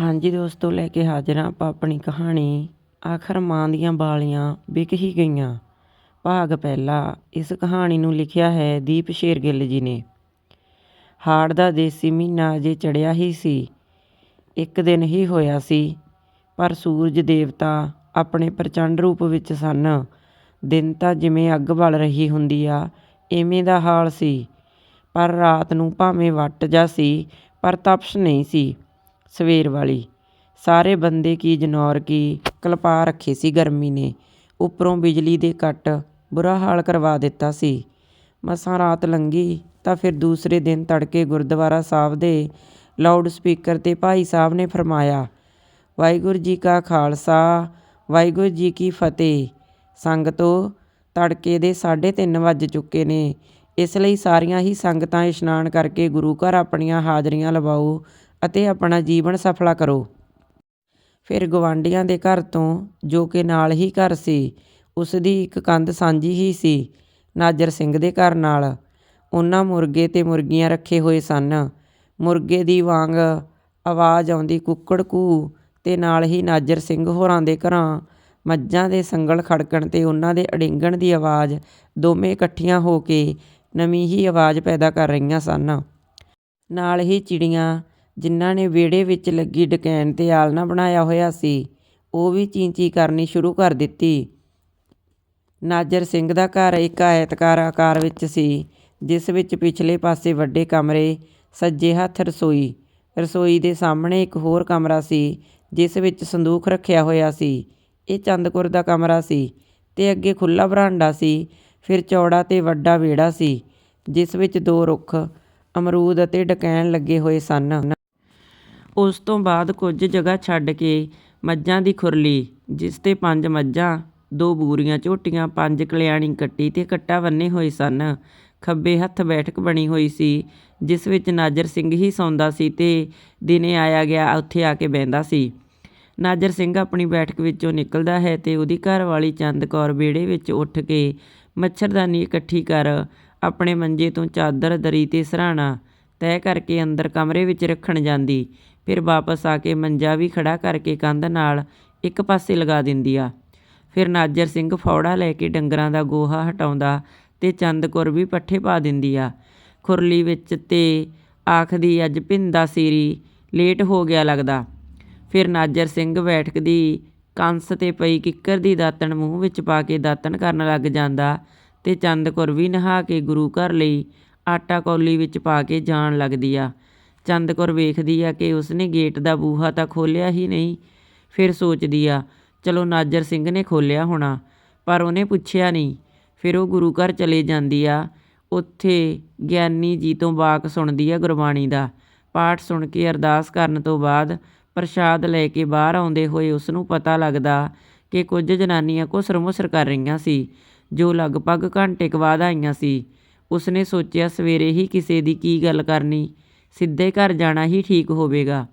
ਹਾਂਜੀ ਦੋਸਤੋ, ਲੈ ਕੇ ਹਾਜ਼ਰ ਹਾਂ ਆਪਾਂ ਆਪਣੀ ਕਹਾਣੀ, ਆਖਰ ਮਾਂ ਦੀਆਂ ਬਾਲੀਆਂ ਵਿਕ ਹੀ ਗਈਆਂ। ਭਾਗ ਪਹਿਲਾ, ਇਸ ਕਹਾਣੀ ਨੂੰ ਲਿਖਿਆ ਹੈ ਦੀਪ ਸ਼ੇਰਗਿੱਲ ਜੀ ਨੇ। ਹਾੜ ਦਾ ਦੇਸੀ ਮਹੀਨਾ ਅਜੇ ਚੜਿਆ ਹੀ ਸੀ। ਇੱਕ ਦਿਨ ਹੀ ਹੋਇਆ ਸੀ, ਪਰ ਸੂਰਜ ਦੇਵਤਾ ਆਪਣੇ ਪ੍ਰਚੰਡ ਰੂਪ ਵਿੱਚ ਸਨ। ਦਿਨ ਤਾਂ ਜਿਵੇਂ ਅੱਗ ਬਲ ਰਹੀ ਹੁੰਦੀ ਆ, ਐਵੇਂ ਦਾ ਹਾਲ ਸੀ। ਪਰ ਰਾਤ ਨੂੰ ਭਾਵੇਂ ਵੱਟ ਜਾ ਸੀ, ਪਰ ਤਪਸ਼ ਨਹੀਂ ਸੀ। ਸਵੇਰ ਵਾਲੀ। ਸਾਰੇ ਬੰਦੇ ਕੀ ਜਨੌਰ ਕੀ ਕਲਪਾ ਰੱਖੇ ਸੀ ਗਰਮੀ ਨੇ। ਉੱਪਰੋਂ ਬਿਜਲੀ ਦੇ ਕੱਟ ਬੁਰਾ ਹਾਲ ਕਰਵਾ ਦਿੱਤਾ ਸੀ। ਮਸਾਂ ਰਾਤ ਲੰਘੀ ਤਾਂ ਫਿਰ ਦੂਸਰੇ ਦਿਨ ਤੜਕੇ ਗੁਰਦੁਆਰਾ ਸਾਹਿਬ ਦੇ ਲਾਊਡ ਸਪੀਕਰ ਤੇ ਭਾਈ ਸਾਹਿਬ ਨੇ ਫਰਮਾਇਆ, ਵਾਹਿਗੁਰੂ ਜੀ ਕਾ ਖਾਲਸਾ, ਵਾਹਿਗੁਰੂ ਜੀ ਕੀ ਫਤਿਹ। ਸੰਗਤੋ, ਤੜਕੇ ਦੇ 3:30 ਵੱਜ ਚੁੱਕੇ ਨੇ। ਇਸ ਲਈ ਸਾਰੀਆਂ ਹੀ ਸੰਗਤਾਂ ਇਸ਼ਨਾਨ ਕਰਕੇ ਗੁਰੂ ਘਰ ਆਪਣੀਆਂ ਹਾਜ਼ਰੀਆਂ ਲਵਾਓ। ਅਤੇ ਆਪਣਾ ਜੀਵਨ ਸਫਲਾ ਕਰੋ। ਫਿਰ ਗਵਾਂਢੀਆਂ ਦੇ ਘਰ ਤੋਂ, ਜੋ ਕਿ ਨਾਲ ਹੀ ਘਰ ਸੀ ਉਸ ਦੀ ਇੱਕ ਕੰਧ ਸਾਂਝੀ ਹੀ ਸੀ, ਨਾਜਰ ਸਿੰਘ ਦੇ ਘਰ ਨਾਲ। ਉਹਨਾਂ ਮੁਰਗੇ ਤੇ ਮੁਰਗੀਆਂ ਰੱਖੇ ਹੋਏ ਸਨ। ਮੁਰਗੇ ਦੀ ਵਾਂਗ ਆਵਾਜ਼ ਆਉਂਦੀ ਕੁੱਕੜ ਕੂ ਤੇ ਨਾਲ ਹੀ ਨਾਜਰ ਸਿੰਘ ਹੋਰਾਂ ਦੇ ਘਰਾਂ, ਮੱਝਾਂ ਦੇ ਸੰਗਲ ਖੜਕਣ ਤੇ ਉਹਨਾਂ ਦੇ ਅੜਿੰਗਣ ਦੀ ਆਵਾਜ਼, ਦੋਵੇਂ ਇਕੱਠੀਆਂ ਹੋ ਕੇ ਨਵੀਂ ਹੀ ਆਵਾਜ਼ ਪੈਦਾ ਕਰ ਰਹੀਆਂ ਸਨ। ਨਾਲ ਹੀ ਚਿੜੀਆਂ ਜਿਨ੍ਹਾਂ ਨੇ ਵਿਹੜੇ ਵਿੱਚ ਲੱਗੀ ਡਕੈਣ ਤੇ ਆਲਣਾ ਬਣਾਇਆ ਹੋਇਆ ਸੀ, ਉਹ ਵੀ ਚੀਂ-ਚੀਂ ਕਰਨੀ ਸ਼ੁਰੂ ਕਰ ਦਿੱਤੀ। ਨਾਜਰ ਸਿੰਘ ਦਾ ਘਰ ਇੱਕ ਆਇਤਕਾਰ ਆਕਾਰ ਵਿੱਚ ਸੀ, ਜਿਸ ਵਿੱਚ ਪਿਛਲੇ ਪਾਸੇ ਵੱਡੇ ਕਮਰੇ, ਸੱਜੇ ਹੱਥ ਰਸੋਈ ਰਸੋਈ ਦੇ ਸਾਹਮਣੇ ਇੱਕ ਹੋਰ ਕਮਰਾ ਸੀ, ਜਿਸ ਵਿੱਚ ਸੰਦੂਖ ਰੱਖਿਆ ਹੋਇਆ ਸੀ। ਇਹ ਚੰਦਕੁਰ ਦਾ ਕਮਰਾ ਸੀ ਤੇ ਅੱਗੇ ਖੁੱਲਾ ਬਰਾਂਡਾ ਸੀ, ਫਿਰ ਚੌੜਾ ਤੇ ਵੱਡਾ ਵਿਹੜਾ ਸੀ, ਜਿਸ ਵਿੱਚ ਦੋ ਰੁੱਖ, ਅਮਰੂਦ ਅਤੇ ਡਕੈਣ ਲੱਗੇ ਹੋਏ ਸਨ। ਉਸ ਤੋਂ ਬਾਅਦ ਕੁਝ ਜਗ੍ਹਾ ਛੱਡ ਕੇ ਮੱਝਾਂ ਦੀ ਖੁਰਲੀ, ਜਿਸ ਤੇ ਪੰਜ ਮੱਝਾਂ, ਦੋ ਬੂਰੀਆਂ ਝੋਟੀਆਂ, ਪੰਜ ਕਲਿਆਣੀ ਕੱਟੀ ਤੇ ਕੱਟਾ ਬੰਨੇ ਹੋਏ ਸਨ। ਖੱਬੇ ਹੱਥ ਬੈਠਕ ਬਣੀ ਹੋਈ ਸੀ, ਜਿਸ ਵਿੱਚ ਨਾਜਰ ਸਿੰਘ ਹੀ ਸੌਂਦਾ ਸੀ ਤੇ ਦਿਨੇ ਆਇਆ ਗਿਆ, ਉੱਥੇ ਆ ਕੇ ਬਹਿੰਦਾ ਸੀ। ਨਾਜਰ ਸਿੰਘ ਆਪਣੀ ਬੈਠਕ ਵਿੱਚੋਂ ਨਿਕਲਦਾ ਹੈ ਤੇ ਉਹਦੀ ਘਰ ਵਾਲੀ ਚੰਦ ਕੌਰ ਵਿਹੜੇ ਵਿੱਚ ਉੱਠ ਕੇ ਮੱਛਰਦਾਨੀ ਇਕੱਠੀ ਕਰ ਆਪਣੇ ਮੰਜੇ ਤੋਂ ਚਾਦਰ, ਦਰੀ ਤੇ ਸਰਾਣਾ ਤੈਅ ਕਰਕੇ ਅੰਦਰ ਕਮਰੇ ਵਿੱਚ ਰੱਖਣ ਜਾਂਦੀ। ਫਿਰ ਵਾਪਸ ਆ ਕੇ ਮੰਜਾ ਵੀ ਖੜਾ ਕਰਕੇ ਕੰਧ ਨਾਲ ਇੱਕ ਪਾਸੇ ਲਗਾ ਦਿੰਦੀ ਆ। ਫਿਰ ਨਾਜਰ ਸਿੰਘ ਫੌੜਾ ਲੈ ਕੇ ਡੰਗਰਾਂ ਦਾ ਗੋਹਾ ਹਟਾਉਂਦਾ ਤੇ ਚੰਦ ਕੌਰ ਵੀ ਪੱਠੇ ਪਾ ਦਿੰਦੀ ਆ। ਖੁਰਲੀ ਵਿੱਚ ਤੇ ਆਖਦੀ, ਅੱਜ ਭਿੰਦਾ ਸੀਰੀ, ਲੇਟ ਹੋ ਗਿਆ ਲੱਗਦਾ। ਫਿਰ ਨਾਜਰ ਸਿੰਘ ਬੈਠਕ ਦੀ ਕੰਸ ਤੇ ਪਈ ਕਿੱਕਰ ਦੀ ਦਾਤਣ ਮੂੰਹ ਵਿੱਚ ਪਾ ਕੇ ਦਾਤਣ ਕਰਨ ਲੱਗ ਜਾਂਦਾ ਤੇ ਚੰਦ ਕੌਰ ਵੀ ਨਹਾ ਕੇ ਗੁਰੂ ਘਰ ਲਈ ਆਟਾ ਕੌਲੀ ਵਿੱਚ ਪਾ ਕੇ ਜਾਣ ਲੱਗਦੀ ਆ। ਚੰਦ ਕੌਰ ਵੇਖਦੀ ਆ ਕਿ ਉਸਨੇ ਗੇਟ ਦਾ ਬੂਹਾ ਤਾਂ ਖੋਲ੍ਹਿਆ ਹੀ ਨਹੀਂ, ਫਿਰ ਸੋਚਦੀ ਆ, ਚਲੋ ਨਾਜਰ ਸਿੰਘ ਨੇ ਖੋਲ੍ਹਿਆ ਹੋਣਾ, ਪਰ ਉਹਨੇ ਪੁੱਛਿਆ ਨਹੀਂ। ਫਿਰ ਉਹ ਗੁਰੂ ਘਰ ਚਲੇ ਜਾਂਦੀ ਆ। ਉੱਥੇ ਗਿਆਨੀ ਜੀ ਤੋਂ ਬਾਕ ਸੁਣਦੀ ਆ ਗੁਰਬਾਣੀ ਦਾ। ਪਾਠ ਸੁਣ ਕੇ ਅਰਦਾਸ ਕਰਨ ਤੋਂ ਬਾਅਦ ਪ੍ਰਸ਼ਾਦ ਲੈ ਕੇ ਬਾਹਰ ਆਉਂਦੇ ਹੋਏ ਉਸ ਨੂੰ ਪਤਾ ਲੱਗਦਾ ਕਿ ਕੁਝ ਜਨਾਨੀਆਂ ਘੁਸਰ-ਮੁਸਰ ਕਰ ਰਹੀਆਂ ਸੀ, ਜੋ ਲਗਭਗ ਘੰਟੇ ਕੁ ਬਾਅਦ ਆਈਆਂ ਸੀ। ਉਸਨੇ ਸੋਚਿਆ, ਸਵੇਰੇ ਹੀ ਕਿਸੇ ਦੀ ਕੀ ਗੱਲ ਕਰਨੀ? ਸਿੱਧੇ ਘਰ ਜਾਣਾ ਹੀ ਠੀਕ ਹੋਵੇਗਾ।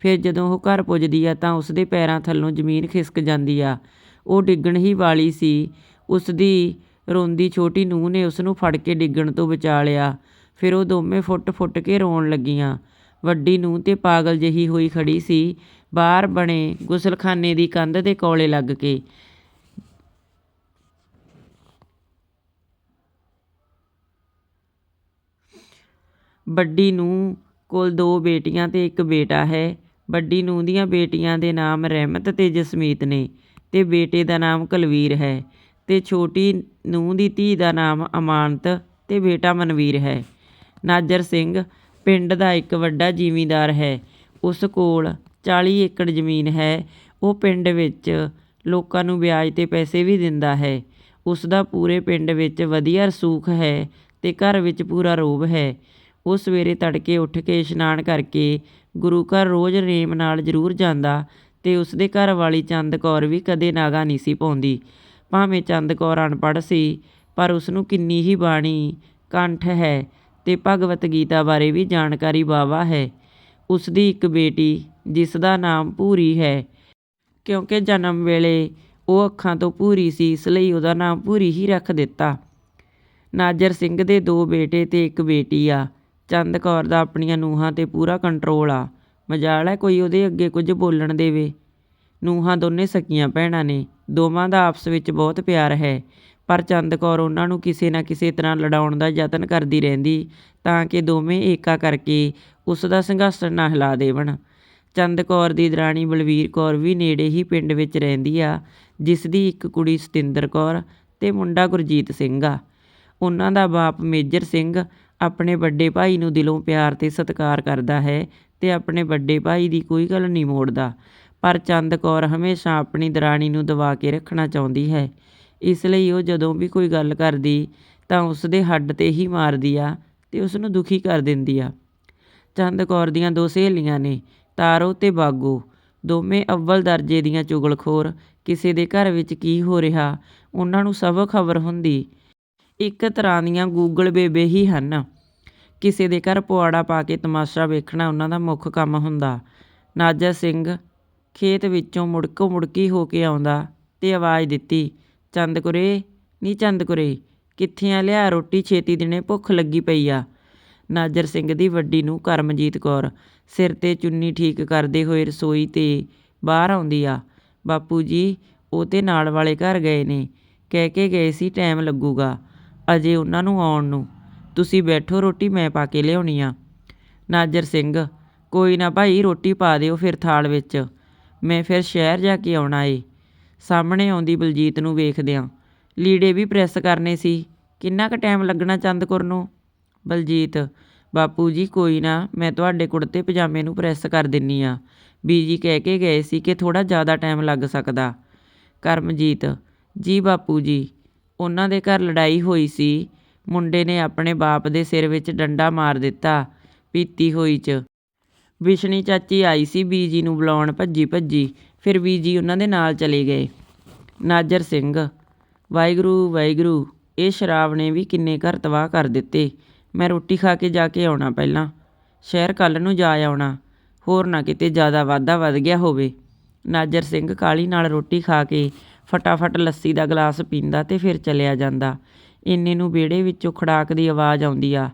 ਫਿਰ ਜਦੋਂ ਉਹ ਘਰ ਪੁੱਜਦੀ ਆ ਤਾਂ ਉਸਦੇ ਪੈਰਾਂ ਥੱਲੋਂ ਜ਼ਮੀਨ ਖਿਸਕ ਜਾਂਦੀ ਆ। ਉਹ ਡਿੱਗਣ ਹੀ ਵਾਲੀ ਸੀ। ਉਸਦੀ ਰੋਂਦੀ ਛੋਟੀ ਨੂੰਹ ਨੇ ਉਸ ਨੂੰ ਫੜ ਕੇ ਡਿੱਗਣ ਤੋਂ ਬਚਾ ਲਿਆ। ਫਿਰ ਉਹ ਦੋਵੇਂ ਫੁੱਟ-ਫੁੱਟ ਕੇ ਰੋਣ ਲੱਗੀਆਂ। ਵੱਡੀ ਨੂੰਹ ਤੇ ਪਾਗਲ ਜਿਹੀ ਹੋਈ ਖੜੀ ਸੀ। ਬਾਹਰ ਬਣੇ ਗੁਸਲਖਾਨੇ ਦੀ ਕੰਧ ਦੇ ਕੋਲੇ ਲੱਗ ਕੇ। ਵੱਡੀ ਨੂੰਹ ਕੋਲ ਦੋ ਬੇਟੀਆਂ ਅਤੇ ਇੱਕ ਬੇਟਾ ਹੈ। ਵੱਡੀ ਨੂੰਹ ਦੀਆਂ ਬੇਟੀਆਂ ਦੇ ਨਾਮ ਰਹਿਮਤ ਅਤੇ ਜਸਮੀਤ ਨੇ ਅਤੇ ਬੇਟੇ ਦਾ ਨਾਮ ਕੁਲਵੀਰ ਹੈ ਅਤੇ ਛੋਟੀ ਨੂੰਹ ਦੀ ਧੀ ਦਾ ਨਾਮ ਅਮਾਨਤ ਅਤੇ ਬੇਟਾ ਮਨਵੀਰ ਹੈ। ਨਾਜਰ ਸਿੰਘ ਪਿੰਡ ਦਾ ਇੱਕ ਵੱਡਾ ਜ਼ਿਮੀਂਦਾਰ ਹੈ। ਉਸ ਕੋਲ 40 ਏਕੜ ਜ਼ਮੀਨ ਹੈ। ਉਹ ਪਿੰਡ ਵਿੱਚ ਲੋਕਾਂ ਨੂੰ ਵਿਆਜ ਤੇ ਪੈਸੇ ਵੀ ਦਿੰਦਾ ਹੈ। ਉਸ ਦਾ ਪੂਰੇ ਪਿੰਡ ਵਿੱਚ ਵਧੀਆ ਰਸੂਖ ਹੈ ਅਤੇ ਘਰ ਵਿੱਚ ਪੂਰਾ ਰੋਬ ਹੈ। ਉਹ ਸਵੇਰੇ ਤੜਕੇ ਉੱਠ ਕੇ ਇਸ਼ਨਾਨ ਕਰਕੇ ਗੁਰੂ ਘਰ ਰੋਜ਼ ਰੇਮ ਨਾਲ ਜ਼ਰੂਰ ਜਾਂਦਾ ਤੇ ਉਸਦੇ ਘਰ ਵਾਲੀ ਚੰਦ ਕੌਰ ਵੀ ਕਦੇ ਨਾਗਾ ਨਹੀਂ ਸੀ ਪਾਉਂਦੀ। ਭਾਵੇਂ ਚੰਦ ਕੌਰ ਅਨਪੜ੍ਹ ਸੀ, ਪਰ ਉਸ ਨੂੰ ਕਿੰਨੀ ਹੀ ਬਾਣੀ ਕੰਠ ਹੈ ਤੇ ਭਗਵਤ ਗੀਤਾ ਬਾਰੇ ਵੀ ਜਾਣਕਾਰੀ ਵਾਵਾ ਹੈ। ਉਸ ਦੀ ਇੱਕ ਬੇਟੀ, ਜਿਸ ਦਾ ਨਾਮ ਭੂਰੀ ਹੈ, ਕਿਉਂਕਿ ਜਨਮ ਵੇਲੇ ਉਹ ਅੱਖਾਂ ਤੋਂ ਭੂਰੀ ਸੀ, ਇਸ ਲਈ ਉਹਦਾ ਨਾਮ ਭੂਰੀ ਹੀ ਰੱਖ ਦਿੱਤਾ। ਨਾਜਰ ਸਿੰਘ ਦੇ ਦੋ ਬੇਟੇ ਤੇ ਇੱਕ ਬੇਟੀ ਆ। ਚੰਦ ਕੌਰ ਦਾ ਆਪਣੀਆਂ ਨੂੰਹਾਂ ਤੇ ਪੂਰਾ ਕੰਟਰੋਲ ਆ। ਮਜਾਲ ਹੈ ਕੋਈ ਉਹਦੇ ਅੱਗੇ ਕੁਝ ਬੋਲਣ ਦੇਵੇ। ਨੂੰਹਾਂ ਦੋਨੇ ਸਕੀਆਂ ਭੈਣਾਂ ਨੇ। ਦੋਵਾਂ ਦਾ ਆਪਸ ਵਿੱਚ ਬਹੁਤ ਪਿਆਰ ਹੈ। ਪਰ ਚੰਦ ਕੌਰ ਉਹਨਾਂ ਨੂੰ ਕਿਸੇ ਨਾ ਕਿਸੇ ਤਰ੍ਹਾਂ ਲੜਾਉਣ ਦਾ ਯਤਨ ਕਰਦੀ ਰਹਿੰਦੀ, ਤਾਂ ਕਿ ਦੋਵੇਂ ਏਕਾ ਕਰਕੇ ਉਸ ਦਾ ਸਿੰਘਾਸਣ ਨਾ ਹਿਲਾ ਦੇਵਣ। ਚੰਦ ਕੌਰ ਦੀ ਦਰਾਣੀ ਬਲਵੀਰ ਕੌਰ ਵੀ ਨੇੜੇ ਹੀ ਪਿੰਡ ਵਿੱਚ ਰਹਿੰਦੀ ਆ, ਜਿਸ ਦੀ ਇੱਕ ਕੁੜੀ ਸਤਿੰਦਰ ਕੌਰ ਤੇ ਮੁੰਡਾ ਗੁਰਜੀਤ ਸਿੰਘ ਆ। ਉਹਨਾਂ ਦਾ ਬਾਪ ਮੇਜਰ ਸਿੰਘ ਆਪਣੇ ਵੱਡੇ ਭਾਈ ਨੂੰ ਦਿਲੋਂ ਪਿਆਰ ਤੇ ਸਤਿਕਾਰ ਕਰਦਾ ਹੈ ਅਤੇ ਆਪਣੇ ਵੱਡੇ ਭਾਈ ਦੀ ਕੋਈ ਗੱਲ ਨਹੀਂ ਮੋੜਦਾ। ਪਰ ਚੰਦ ਕੌਰ ਹਮੇਸ਼ਾ ਆਪਣੀ ਦਰਾਣੀ ਨੂੰ ਦਬਾ ਕੇ ਰੱਖਣਾ ਚਾਹੁੰਦੀ ਹੈ। ਇਸ ਲਈ ਉਹ ਜਦੋਂ ਵੀ ਕੋਈ ਗੱਲ ਕਰਦੀ ਤਾਂ ਉਸ ਦੇ ਹੱਡ ਤੇ ਹੀ ਮਾਰਦੀ ਆ ਅਤੇ ਉਸ ਨੂੰ ਦੁਖੀ ਕਰ ਦਿੰਦੀ ਆ। ਚੰਦ ਕੌਰ ਦੀਆਂ ਦੋ ਸਹੇਲੀਆਂ ਨੇ, ਤਾਰੋ ਤੇ ਬਾਗੋ। ਦੋਵੇਂ ਅਵਲ ਦਰਜੇ ਦੀਆਂ ਚੁਗਲਖੋਰ। ਕਿਸੇ ਦੇ ਘਰ ਵਿੱਚ ਕੀ ਹੋ ਰਿਹਾ, ਉਹਨਾਂ ਨੂੰ ਸਭ ਖਬਰ ਹੁੰਦੀ। ਇੱਕ ਤਰ੍ਹਾਂ ਦੀਆਂ ਗੂਗਲ ਬੇਬੇ ਹੀ ਹਨ। ਕਿਸੇ ਦੇ ਘਰ ਪੁਆੜਾ ਪਾ ਕੇ ਤਮਾਸ਼ਾ ਵੇਖਣਾ ਉਹਨਾਂ ਦਾ ਮੁੱਖ ਕੰਮ ਹੁੰਦਾ। ਨਾਜਰ ਸਿੰਘ ਖੇਤ ਵਿੱਚੋਂ ਮੁੜਕੋ ਮੁੜਕੀ ਹੋ ਕੇ ਆਉਂਦਾ ਤੇ ਆਵਾਜ਼ ਦਿੱਤੀ ਚੰਦਕੁਰੇ ਨੀ ਚੰਦਕੁਰੇ ਕਿੱਥੇ ਆ ਲਿਆ ਰੋਟੀ ਛੇਤੀ ਦਿਨੇ ਭੁੱਖ ਲੱਗੀ ਪਈ ਆ? ਨਾਜਰ ਸਿੰਘ ਦੀ ਵੱਡੀ ਨੂੰ ਕਰਮਜੀਤ ਕੌਰ ਸਿਰ ਤੇ ਚੁੰਨੀ ਠੀਕ ਕਰਦੇ ਹੋਏ ਰਸੋਈ ਤੇ ਬਾਹਰ ਆਉਂਦੀ ਆ। ਬਾਪੂ ਜੀ, ਉਹ ਤੇ ਨਾਲ ਵਾਲੇ ਘਰ ਗਏ ਨੇ, ਕਹਿ ਕੇ ਗਏ ਸੀ, ਟਾਈਮ ਲੱਗੂਗਾ, ਅਜੇ ਉਹਨਾਂ ਨੂੰ ਆਉਣ ਨੂੰ। ਤੁਸੀਂ ਬੈਠੋ, ਰੋਟੀ ਮੈਂ ਪਾ ਕੇ ਲਿਆਉਣੀ ਆ। ਨਾਜਰ ਸਿੰਘ, ਕੋਈ ਨਾ ਭਾਈ, ਰੋਟੀ ਪਾ ਦਿਓ ਫਿਰ ਥਾਲ ਵਿੱਚ। ਮੈਂ ਫਿਰ ਸ਼ਹਿਰ ਜਾ ਕੇ ਆਉਣਾ ਏ। ਸਾਹਮਣੇ ਆਉਂਦੀ ਬਲਜੀਤ ਨੂੰ ਵੇਖਦਿਆਂ, ਲੀੜੇ ਵੀ ਪ੍ਰੈਸ ਕਰਨੇ ਸੀ। ਕਿੰਨਾ ਕੁ ਟਾਈਮ ਲੱਗਣਾ ਚੰਦਕੁਰ ਨੂੰ? ਬਲਜੀਤ, ਬਾਪੂ ਜੀ, ਕੋਈ ਨਾ, ਮੈਂ ਤੁਹਾਡੇ ਕੁੜਤੇ ਪਜਾਮੇ ਨੂੰ ਪ੍ਰੈਸ ਕਰ ਦਿੰਨੀ ਆ। ਬੀਜੀ ਕਹਿ ਕੇ ਗਏ ਸੀ ਕਿ ਥੋੜਾ ਜ਼ਿਆਦਾ ਟਾਈਮ ਲੱਗ ਸਕਦਾ। ਕਰਮਜੀਤ, ਜੀ ਬਾਪੂ ਜੀ, ਉਹਨਾਂ ਦੇ ਘਰ ਲੜਾਈ ਹੋਈ ਸੀ। ਮੁੰਡੇ ਨੇ ਆਪਣੇ ਬਾਪ ਦੇ ਸਿਰ ਵਿੱਚ ਡੰਡਾ ਮਾਰ ਦਿੱਤਾ, ਪੀਤੀ ਹੋਈ 'ਚ। ਵਿਸ਼ਣੀ ਚਾਚੀ ਆਈ ਸੀ ਬੀਜੀ ਨੂੰ ਬੁਲਾਉਣ ਭੱਜੀ ਭੱਜੀ, ਫਿਰ ਬੀਜੀ ਉਹਨਾਂ ਦੇ ਨਾਲ ਚਲੇ ਗਏ। ਨਾਜਰ ਸਿੰਘ, ਵਾਹਿਗੁਰੂ ਵਾਹਿਗੁਰੂ, ਇਹ ਸ਼ਰਾਬ ਨੇ ਵੀ ਕਿੰਨੇ ਘਰ ਤਬਾਹ ਕਰ ਦਿੱਤੇ। ਮੈਂ ਰੋਟੀ ਖਾ ਕੇ ਜਾ ਕੇ ਆਉਣਾ ਪਹਿਲਾਂ। ਸ਼ਹਿਰ ਕੱਲ ਨੂੰ ਜਾ ਆਉਣਾ। ਹੋਰ ਨਾ ਕਿਤੇ ਜ਼ਿਆਦਾ ਵਾਧਾ ਵੱਧ ਗਿਆ ਹੋਵੇ। ਨਾਜਰ ਸਿੰਘ ਕਾਲੀ ਨਾਲ ਰੋਟੀ ਖਾ ਕੇ ਫਟਾਫਟ ਲੱਸੀ ਦਾ ਗਲਾਸ ਪੀਂਦਾ ਤੇ ਫਿਰ ਚਲਿਆ ਜਾਂਦਾ। ਇੰਨੇ ਨੂੰ ਵਿਹੜੇ ਵਿੱਚੋਂ ਖੜਾਕ ਦੀ ਆਵਾਜ਼ ਆਉਂਦੀ ਆ।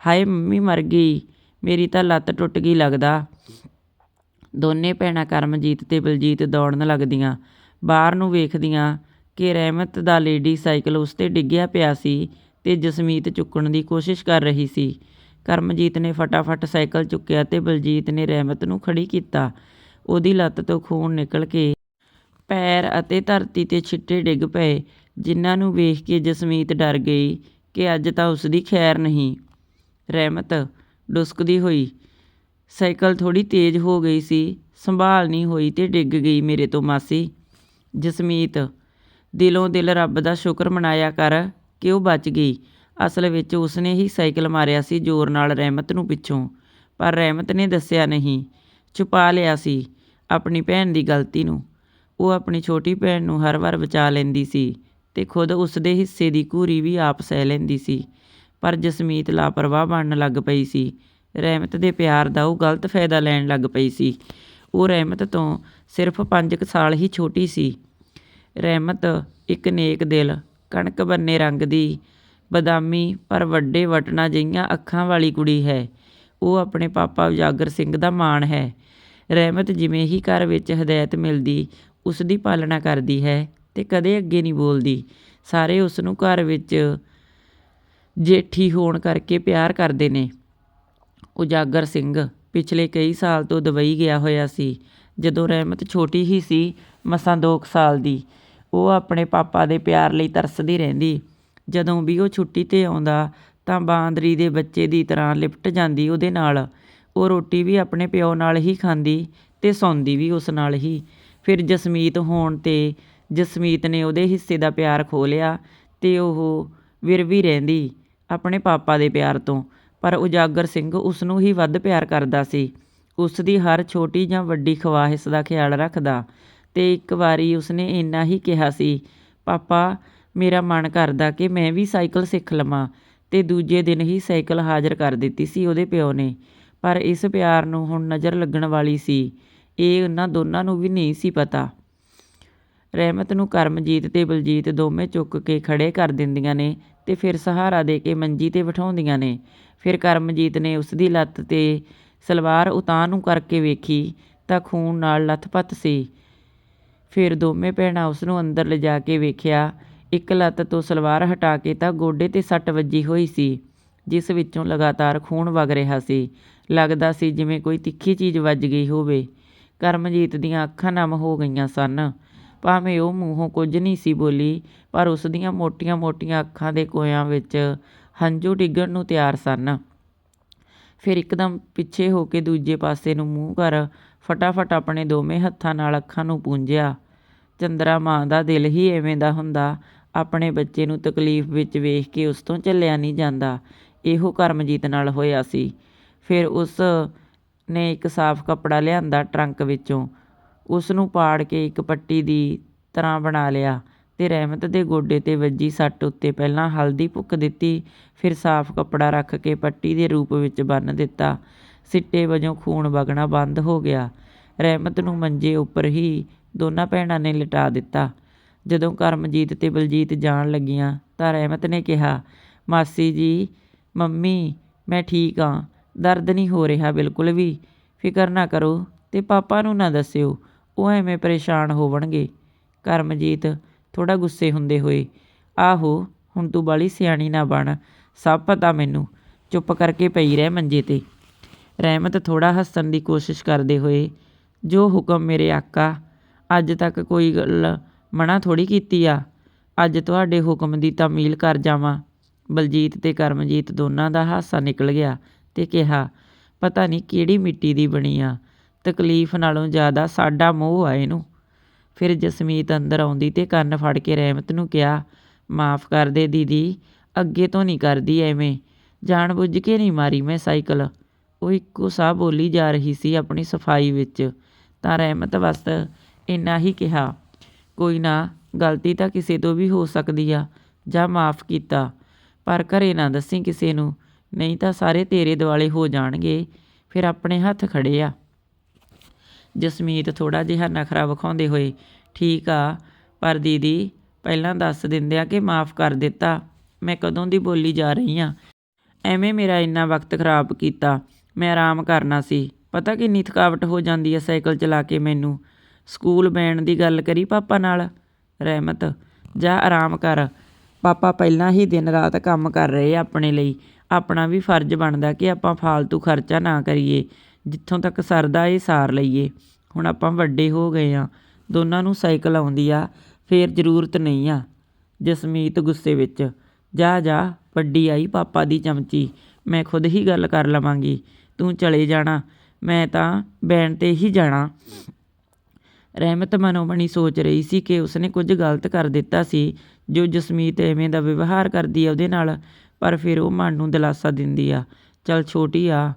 ਹਾਏ, ਮੰਮੀ ਮਰ ਗਈ। ਮੇਰੀ ਤਾਂ ਲੱਤ ਟੁੱਟ ਗਈ ਲੱਗਦਾ। ਦੋਨੇ ਭੈਣਾਂ ਕਰਮਜੀਤ ਤੇ ਬਲਜੀਤ ਦੌੜਨ ਲੱਗਦੀਆਂ। ਬਾਹਰ ਨੂੰ ਵੇਖਦੀਆਂ ਕਿ ਰਹਿਮਤ ਦਾ ਲੇਡੀ ਸਾਈਕਲ ਉਸ ਤੇ ਡਿੱਗਿਆ ਪਿਆ ਸੀ ਤੇ ਜਸਮੀਤ ਚੁੱਕਣ ਦੀ ਕੋਸ਼ਿਸ਼ ਕਰ ਰਹੀ ਸੀ। ਕਰਮਜੀਤ ਨੇ ਫਟਾਫਟ ਸਾਈਕਲ ਚੁੱਕਿਆ ਤੇ ਬਲਜੀਤ ਨੇ ਰਹਿਮਤ ਨੂੰ ਖੜੀ ਕੀਤਾ। ਉਹਦੀ ਲੱਤ ਤੋਂ ਖੂਨ ਨਿਕਲ ਕੇ ਪੈਰ ਅਤੇ ਧਰਤੀ ਤੇ ਛਿੱਟੇ ਡਿੱਗ ਪਏ। ਜਿਨ੍ਹਾਂ ਨੂੰ ਵੇਖ ਕੇ ਜਸਮੀਤ ਡਰ ਗਈ ਕਿ ਅੱਜ ਤਾਂ ਉਸਦੀ ਖੈਰ ਨਹੀਂ। ਰਹਿਮਤ ਡੁਸਕਦੀ ਹੋਈ। ਸਾਈਕਲ ਥੋੜੀ ਤੇਜ਼ ਹੋ ਗਈ ਸੀ। ਸੰਭਾਲ ਨਹੀਂ ਹੋਈ ਤੇ ਡਿੱਗ ਗਈ ਮੇਰੇ ਤੋਂ ਮਾਸੀ। ਜਸਮੀਤ, ਦਿਲੋਂ ਦਿਲ ਰੱਬ ਦਾ ਸ਼ੁਕਰ ਮਨਾਇਆ ਕਰ ਕਿ ਉਹ ਬਚ ਗਈ। ਅਸਲ ਵਿੱਚ ਉਸਨੇ ਹੀ ਸਾਈਕਲ ਮਾਰਿਆ ਸੀ ਜ਼ੋਰ ਨਾਲ ਰਹਿਮਤ ਨੂੰ ਪਿੱਛੋਂ। ਪਰ ਰਹਿਮਤ ਨੇ ਦੱਸਿਆ ਨਹੀਂ। ਛੁਪਾ ਲਿਆ ਸੀ ਆਪਣੀ ਭੈਣ ਦੀ ਗਲਤੀ ਨੂੰ। ਉਹ ਆਪਣੀ ਛੋਟੀ ਭੈਣ ਨੂੰ ਹਰ ਵਾਰ ਬਚਾ ਲੈਂਦੀ ਸੀ। ਤੇ ਖੁਦ ਉਸ ਦੇ ਹਿੱਸੇ ਦੀ ਘੂਰੀ ਵੀ ਆਪ ਸਹਿ ਲੈਂਦੀ ਸੀ। ਪਰ ਜਸਮੀਤ ਲਾਪਰਵਾਹ ਬਣਨ ਲੱਗ ਪਈ ਸੀ। ਰਹਿਮਤ ਦੇ ਪਿਆਰ ਦਾ ਉਹ ਗਲਤ ਫਾਇਦਾ ਲੈਣ ਲੱਗ ਪਈ ਸੀ। ਉਹ ਰਹਿਮਤ ਤੋਂ ਸਿਰਫ 5 ਸਾਲ ਹੀ ਛੋਟੀ ਸੀ। ਰਹਿਮਤ ਇੱਕ ਨੇਕ ਦਿਲ, ਕਣਕ ਬੰਨੇ ਰੰਗ ਦੀ, ਬਦਾਮੀ ਪਰ ਵੱਡੇ ਵਟਣਾ ਜਿਹੀਆਂ ਅੱਖਾਂ ਵਾਲੀ ਕੁੜੀ ਹੈ। ਉਹ ਆਪਣੇ ਪਾਪਾ ਉਜਾਗਰ ਸਿੰਘ ਦਾ ਮਾਣ ਹੈ। ਰਹਿਮਤ ਜਿਵੇਂ ਹੀ ਘਰ ਵਿੱਚ ਹਦਾਇਤ ਮਿਲਦੀ ਉਸ ਦੀ ਪਾਲਣਾ ਕਰਦੀ ਹੈ। ਅਤੇ ਕਦੇ ਅੱਗੇ ਨਹੀਂ ਬੋਲਦੀ। ਸਾਰੇ ਉਸ ਨੂੰ ਘਰ ਵਿੱਚ ਜੇਠੀ ਹੋਣ ਕਰਕੇ ਪਿਆਰ ਕਰਦੇ ਨੇ। ਉਜਾਗਰ ਸਿੰਘ ਪਿਛਲੇ ਕਈ ਸਾਲ ਤੋਂ ਦੁਬਈ ਗਿਆ ਹੋਇਆ ਸੀ। ਜਦੋਂ ਰਹਿਮਤ ਛੋਟੀ ਹੀ ਸੀ, ਮਸਾਂ 2 ਸਾਲ ਦੀ, ਉਹ ਆਪਣੇ ਪਾਪਾ ਦੇ ਪਿਆਰ ਲਈ ਤਰਸਦੀ ਰਹਿੰਦੀ। ਜਦੋਂ ਵੀ ਉਹ ਛੁੱਟੀ ਤੇ ਆਉਂਦਾ, ਤਾਂ ਬਾਂਦਰੀ ਦੇ ਬੱਚੇ ਦੀ ਤਰ੍ਹਾਂ ਲਿਪਟ ਜਾਂਦੀ ਉਹਦੇ ਨਾਲ। ਉਹ ਰੋਟੀ ਵੀ ਆਪਣੇ ਪਿਓ ਨਾਲ ਹੀ ਖਾਂਦੀ ਤੇ ਸੌਂਦੀ ਵੀ ਉਸ ਨਾਲ ਹੀ। ਫਿਰ ਜਸਮੀਤ ਹੋਣ ਤੇ ਜਸਮੀਤ ਨੇ ਉਹਦੇ ਹਿੱਸੇ ਦਾ ਪਿਆਰ ਖੋਹ ਲਿਆ ਅਤੇ ਉਹ ਵਿਰਵੀ ਰਹਿੰਦੀ ਆਪਣੇ ਪਾਪਾ ਦੇ ਪਿਆਰ ਤੋਂ। ਪਰ ਉਜਾਗਰ ਸਿੰਘ ਉਸ ਨੂੰ ਹੀ ਵੱਧ ਪਿਆਰ ਕਰਦਾ ਸੀ। ਉਸ ਦੀ ਹਰ ਛੋਟੀ ਜਾਂ ਵੱਡੀ ਖਵਾਹਿਸ਼ ਦਾ ਖਿਆਲ ਰੱਖਦਾ ਅਤੇ ਇੱਕ ਵਾਰੀ ਉਸਨੇ ਇੰਨਾ ਹੀ ਕਿਹਾ ਸੀ, ਪਾਪਾ, ਮੇਰਾ ਮਨ ਕਰਦਾ ਕਿ ਮੈਂ ਵੀ ਸਾਈਕਲ ਸਿੱਖ ਲਵਾਂ। ਅਤੇ ਦੂਜੇ ਦਿਨ ਹੀ ਸਾਈਕਲ ਹਾਜ਼ਰ ਕਰ ਦਿੱਤੀ ਸੀ ਉਹਦੇ ਪਿਓ ਨੇ। ਪਰ ਇਸ ਪਿਆਰ ਨੂੰ ਹੁਣ ਨਜ਼ਰ ਲੱਗਣ ਵਾਲੀ ਸੀ। ਇਹ ਉਹਨਾਂ ਦੋਨਾਂ ਨੂੰ ਵੀ ਨਹੀਂ ਸੀ ਪਤਾ। ਰਹਿਮਤ ਨੂੰ ਕਰਮਜੀਤ ਤੇ ਬਲਜੀਤ ਦੋਵੇਂ ਚੁੱਕ ਕੇ ਖੜ੍ਹੇ ਕਰ ਦਿੰਦੀਆਂ ਨੇ ਤੇ ਫਿਰ ਸਹਾਰਾ ਦੇ ਕੇ ਮੰਜੀ ਤੇ ਬਿਠਾਉਂਦੀਆਂ ਨੇ। ਫਿਰ ਕਰਮਜੀਤ ਨੇ ਉਸਦੀ ਲੱਤ ਤੇ ਸਲਵਾਰ ਉਤਾਂਹ ਨੂੰ ਕਰਕੇ ਵੇਖੀ ਤਾਂ ਖੂਨ ਨਾਲ ਲੱਥਪੱਥ ਸੀ। ਫਿਰ ਦੋਵੇਂ ਭੈਣਾਂ ਉਸ ਨੂੰ ਅੰਦਰ ਲਿਜਾ ਕੇ ਵੇਖਿਆ। ਇੱਕ ਲੱਤ ਤੋਂ ਸਲਵਾਰ ਹਟਾ ਕੇ ਤਾਂ ਗੋਡੇ ਤੇ ਸੱਟ ਵੱਜੀ ਹੋਈ ਸੀ, ਜਿਸ ਵਿੱਚੋਂ ਲਗਾਤਾਰ ਖੂਨ ਵਗ ਰਿਹਾ ਸੀ। ਲੱਗਦਾ ਸੀ ਜਿਵੇਂ ਕੋਈ ਤਿੱਖੀ ਚੀਜ਼ ਵੱਜ ਗਈ ਹੋਵੇ। ਕਰਮਜੀਤ ਦੀਆਂ ਅੱਖਾਂ ਨਮ ਹੋ ਗਈਆਂ ਸਨ। ਭਾਵੇਂ ਉਹ ਮੂੰਹੋਂ ਕੁਝ ਨਹੀਂ ਸੀ ਬੋਲੀ, ਪਰ ਉਸ ਦੀਆਂ ਮੋਟੀਆਂ-ਮੋਟੀਆਂ ਅੱਖਾਂ ਦੇ ਕੋਇਆਂ ਵਿੱਚ ਹੰਝੂ ਡਿੱਗਣ ਨੂੰ ਤਿਆਰ ਸਨ। ਫਿਰ ਇੱਕਦਮ ਪਿੱਛੇ ਹੋ ਕੇ ਦੂਜੇ ਪਾਸੇ ਨੂੰ ਮੂੰਹ ਕਰ ਫਟਾਫਟ ਆਪਣੇ ਦੋਵੇਂ ਹੱਥਾਂ ਨਾਲ ਅੱਖਾਂ ਨੂੰ ਪੂੰਝਿਆ। ਚੰਦਰਾ ਮਾਂ ਦਾ ਦਿਲ ਹੀ ਇਵੇਂ ਦਾ ਹੁੰਦਾ, ਆਪਣੇ ਬੱਚੇ ਨੂੰ ਤਕਲੀਫ ਵਿੱਚ ਵੇਖ ਕੇ ਉਸ ਤੋਂ ਝੱਲਿਆ ਨਹੀਂ ਜਾਂਦਾ। ਇਹੋ ਕਰਮਜੀਤ ਨਾਲ ਹੋਇਆ ਸੀ। ਫਿਰ ਉਸ ਨੇ ਇੱਕ ਸਾਫ਼ ਕੱਪੜਾ ਲਿਆਂਦਾ ਟਰੰਕ ਵਿੱਚੋਂ। ਉਸ ਨੂੰ ਪਾੜ ਕੇ ਇੱਕ ਪੱਟੀ ਦੀ ਤਰ੍ਹਾਂ ਬਣਾ ਲਿਆ ਅਤੇ ਰਹਿਮਤ ਦੇ ਗੋਡੇ ਤੇ ਵੱਜੀ ਸੱਟ ਉੱਤੇ ਪਹਿਲਾਂ ਹਲਦੀ ਭੁੱਕ ਦਿੱਤੀ, ਫਿਰ ਸਾਫ਼ ਕੱਪੜਾ ਰੱਖ ਕੇ ਪੱਟੀ ਦੇ ਰੂਪ ਵਿੱਚ ਬੰਨ੍ਹ ਦਿੱਤਾ। ਸਿੱਟੇ ਵਜੋਂ ਖੂਨ ਵਗਣਾ ਬੰਦ ਹੋ ਗਿਆ। ਰਹਿਮਤ ਨੂੰ ਮੰਜੇ ਉੱਪਰ ਹੀ ਦੋਨਾਂ ਭੈਣਾਂ ਨੇ ਲਿਟਾ ਦਿੱਤਾ। ਜਦੋਂ ਕਰਮਜੀਤ ਤੇ ਬਲਜੀਤ ਜਾਣ ਲੱਗੀਆਂ ਤਾਂ ਰਹਿਮਤ ਨੇ ਕਿਹਾ, ਮਾਸੀ ਜੀ, ਮੰਮੀ, ਮੈਂ ਠੀਕ ਹਾਂ ਦਰਦ ਨਹੀਂ ਹੋ ਰਿਹਾ ਬਿਲਕੁਲ ਵੀ। ਫਿਕਰ ਨਾ ਕਰੋ ਤੇ ਪਾਪਾ ਨੂੰ ਨਾ ਦੱਸਿਓ। ਉਹ ਐਵੇਂ ਪਰੇਸ਼ਾਨ ਹੋਵਣਗੇ। ਕਰਮਜੀਤ ਥੋੜਾ ਗੁੱਸੇ ਹੁੰਦੇ ਹੋਏ, ਆਹੋ, ਹੁਣ ਤੂੰ ਬਾਲੀ ਸਿਆਣੀ ਨਾ ਬਣ, ਸਭ ਪਤਾ ਮੈਨੂੰ। ਚੁੱਪ ਕਰਕੇ ਪਈ ਰਹਿ ਮੰਜੇ ਤੇ। ਰਹਿਮਤ ਥੋੜਾ ਹੱਸਣ ਦੀ ਕੋਸ਼ਿਸ਼ ਕਰਦੇ ਹੋਏ, ਜੋ ਹੁਕਮ ਮੇਰੇ ਆਕਾ, ਅੱਜ ਤੱਕ ਕੋਈ ਗੱਲ ਮਨਾ ਥੋੜੀ ਕੀਤੀ ਆ। ਅੱਜ ਤੁਹਾਡੇ ਹੁਕਮ ਦੀ ਤਾਮੀਲ ਕਰ ਜਾਵਾਂ। ਬਲਜੀਤ ਤੇ ਕਰਮਜੀਤ ਦੋਨਾਂ ਦਾ ਹਾਸਾ ਨਿਕਲ ਗਿਆ ਤੇ ਕਿਹਾ, ਪਤਾ ਨਹੀਂ ਕਿਹੜੀ ਮਿੱਟੀ ਦੀ ਬਣੀ ਆ। ਤਕਲੀਫ ਨਾਲੋਂ ਜ਼ਿਆਦਾ ਸਾਡਾ ਮੋਹ ਆ ਇਹਨੂੰ। ਫਿਰ ਜਸਮੀਤ ਅੰਦਰ ਆਉਂਦੀ ਤੇ ਕੰਨ ਫੜ ਕੇ ਰਹਿਮਤ ਨੂੰ ਕਿਹਾ, ਮਾਫ ਕਰ ਦੇ ਦੀਦੀ, ਅੱਗੇ ਤੋਂ ਨਹੀਂ ਕਰਦੀ ਐਵੇਂ। ਜਾਣ ਬੁੱਝ ਕੇ ਨਹੀਂ ਮਾਰੀ ਮੈਂ ਸਾਈਕਲ। ਉਹ ਇੱਕੋ ਸਾਹ ਬੋਲੀ ਜਾ ਰਹੀ ਸੀ ਆਪਣੀ ਸਫ਼ਾਈ ਵਿੱਚ। ਤਾਂ ਰਹਿਮਤ ਬਸ ਇੰਨਾ ਹੀ ਕਿਹਾ, ਕੋਈ ਨਾ, ਗਲਤੀ ਤਾਂ ਕਿਸੇ ਤੋਂ ਵੀ ਹੋ ਸਕਦੀ ਆ, ਜਾਂ ਮਾਫ ਕੀਤਾ। ਪਰ ਘਰੇ ਨਾ ਦੱਸੀ ਕਿਸੇ ਨੂੰ, ਨਹੀਂ ਤਾਂ ਸਾਰੇ ਤੇਰੇ ਦੁਆਲੇ ਹੋ ਜਾਣਗੇ। ਫਿਰ ਆਪਣੇ ਹੱਥ ਖੜੇ ਆ। ਜਸਮੀਤ ਥੋੜਾ ਜਿਹਾ ਨਖਰਾ ਵਿਖਾਉਂਦੇ ਹੋਏ, ਠੀਕ ਆ, ਪਰ ਦੀਦੀ, ਪਹਿਲਾਂ ਦੱਸ ਦਿੰਦਿਆਂ ਕਿ ਮਾਫ ਕਰ ਦਿੱਤਾ। ਮੈਂ ਕਦੋਂ ਦੀ ਬੋਲੀ ਜਾ ਰਹੀ ਆ? ਐਵੇਂ ਮੇਰਾ ਇੰਨਾ ਵਕਤ ਖਰਾਬ ਕੀਤਾ। ਮੈਂ ਆਰਾਮ ਕਰਨਾ ਸੀ। ਪਤਾ ਕਿੰਨੀ ਥਕਾਵਟ ਹੋ ਜਾਂਦੀ ਹੈ ਸਾਈਕਲ ਚਲਾ ਕੇ ਮੈਨੂੰ। ਸਕੂਲ ਬੈਣ ਦੀ ਗੱਲ ਕਰੀ ਪਾਪਾ ਨਾਲ? ਰਹਿਮਤ, ਜਾ ਆਰਾਮ ਕਰ। ਪਾਪਾ ਪਹਿਲਾਂ ਹੀ ਦਿਨ ਰਾਤ ਕੰਮ ਕਰ ਰਹੇ ਆਪਣੇ ਲਈ। ਆਪਣਾ ਵੀ ਫਰਜ਼ ਬਣਦਾ ਕਿ ਆਪਾਂ ਫਾਲਤੂ ਖਰਚਾ ਨਾ ਕਰੀਏ। ਜਿੱਥੋਂ ਤੱਕ ਸਰਦਾ ਏ, ਸਾਰ ਲਈਏ। ਹੁਣ ਆਪਾਂ ਵੱਡੇ ਹੋ ਗਏ ਹਾਂ ਦੋਨਾਂ ਨੂੰ ਸਾਈਕਲ ਆਉਂਦੀ ਆ, ਫੇਰ ਜ਼ਰੂਰਤ ਨਹੀਂ ਆ। ਜਸਮੀਤ ਗੁੱਸੇ ਵਿੱਚ, ਜਾ ਜਾ, ਵੱਡੀ ਆਈ ਪਾਪਾ ਦੀ ਚਮਚੀ, ਮੈਂ ਖੁਦ ਹੀ ਗੱਲ ਕਰ ਲਵਾਂਗੀ। ਤੂੰ ਚਲੇ ਜਾਣਾ, ਮੈਂ ਤਾਂ ਬੈਣ ਤੇ ਹੀ ਜਾਣਾ। ਰਹਿਮਤ ਮਨੋਮਣੀ ਸੋਚ ਰਹੀ ਸੀ ਕਿ ਉਸਨੇ ਕੁਝ ਗਲਤ ਕਰ ਦਿੱਤਾ ਸੀ, ਜੋ ਜਸਮੀਤ ਐਵੇਂ ਦਾ ਵਿਵਹਾਰ ਕਰਦੀ ਆ ਉਹਦੇ ਨਾਲ, ਪਰ ਫਿਰ ਉਹ ਮਨ ਨੂੰ ਦਿਲਾਸਾ ਦਿੰਦੀ ਆ, ਚਲ ਛੋਟੀ ਆ